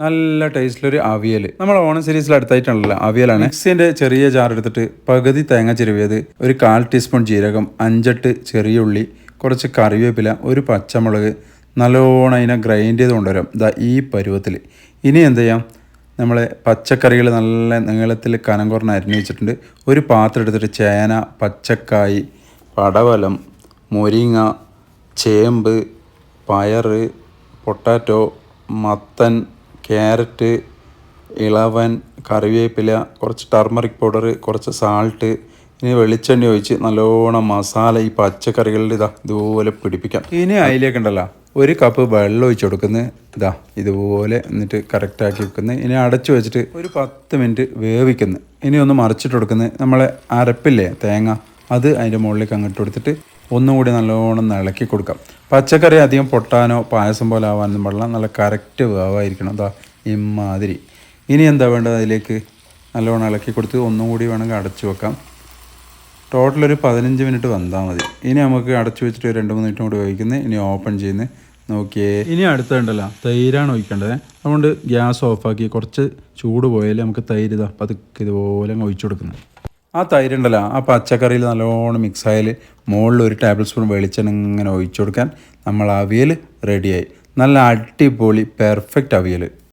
നല്ല ടേസ്റ്റിലൊരു അവിയൽ നമ്മൾ ഓണം സീരീസിൽ അടുത്തായിട്ടുണ്ടല്ലോ അവിയലാണ്. മിക്സിന്റെ ചെറിയ ജാർ എടുത്തിട്ട് പകുതി തേങ്ങ ചിരുവിയത് ഒരു കാൽ ടീസ്പൂൺ ജീരകം അഞ്ചെട്ട് ചെറിയ ഉള്ളി കുറച്ച് കറിവേപ്പില ഒരു പച്ചമുളക് നല്ലോണം അതിനെ ഗ്രൈൻഡ് ചെയ്ത് കൊണ്ടുവരാം. ഇതാ ഈ പരുവത്തിൽ ഇനി എന്ത് ചെയ്യാം? നമ്മളെ പച്ചക്കറികൾ നല്ല നീളത്തിൽ കനം കുറഞ്ഞ് അരിഞ്ഞു വെച്ചിട്ടുണ്ട്. ഒരു പാത്രം എടുത്തിട്ട് ചേന പച്ചക്കായി പടവലം മുരിങ്ങ ചേമ്പ് പയറ് പൊട്ടാറ്റോ മത്തൻ ക്യാരറ്റ് ഇളവൻ കറിവേപ്പില കുറച്ച് ടർമറിക് പൗഡർ കുറച്ച് സാൾട്ട് ഇനി വെളിച്ചെണ്ണ ഒഴിച്ച് നല്ലോണം മസാല ഈ പച്ചക്കറികളിൽ ഇതാ ഇതുപോലെ പിടിപ്പിക്കാം. ഇനി അതിലേക്ക് ഉണ്ടല്ലോ ഒരു കപ്പ് വെള്ളം ഒഴിച്ച് കൊടുക്കുന്നത് ഇതാ ഇതുപോലെ എന്നിട്ട് കറക്റ്റാക്കി വെക്കുന്നത്. ഇനി അടച്ചു വെച്ചിട്ട് ഒരു പത്ത് മിനിറ്റ് വേവിക്കുന്നു ഇനി ഒന്ന് മറിച്ചിട്ട് കൊടുക്കുന്നത് നമ്മളെ അരപ്പില്ലേ തേങ്ങ അത് അതിന്റെ മുകളിലേക്ക് അങ്ങോട്ട് കൊടുത്തിട്ട് ഒന്നും കൂടി നല്ലോണം ഇളക്കി കൊടുക്കാം. പച്ചക്കറി അധികം പൊട്ടാനോ പായസം പോലെ ആവാനൊന്നും പാടില്ല. നല്ല കറക്റ്റ് വേവായിരിക്കണം. അതാ ഇമാതിരി ഇനി എന്താ വേണ്ടത് അതിലേക്ക്? നല്ലോണം ഇളക്കി കൊടുത്ത് ഒന്നും കൂടി വേണമെങ്കിൽ അടച്ചു വെക്കാം. ടോട്ടൽ ഒരു പതിനഞ്ച് മിനിറ്റ് വന്നാൽ മതി. ഇനി നമുക്ക് അടച്ചു വെച്ചിട്ട് രണ്ട് മൂന്ന് മിനിറ്റും കൂടി ഒഴിക്കുന്നത് ഇനി ഓപ്പൺ ചെയ്യുന്നത്. നോക്കിയേ. ഇനി അടുത്തുണ്ടല്ലോ തൈരാണ് ഒഴിക്കേണ്ടത്. അതുകൊണ്ട് ഗ്യാസ് ഓഫാക്കി കുറച്ച് ചൂട് പോയാലേ നമുക്ക് തൈര് പതുക്കെ ഇതുപോലെ ഒഴിച്ചു കൊടുക്കുന്നത് ആ തൈരുണ്ടല്ലോ ആ പച്ചക്കറിയിൽ നല്ലോണം മിക്സ് മുകളിൽ ഒരു ടേബിൾ സ്പൂൺ വെളിച്ചെണ്ണ ഇങ്ങനെ ഒഴിച്ചു കൊടുക്കാൻ നമ്മൾ അവിയൽ റെഡിയായി നല്ല അടിപൊളി പെർഫെക്റ്റ് അവിയൽ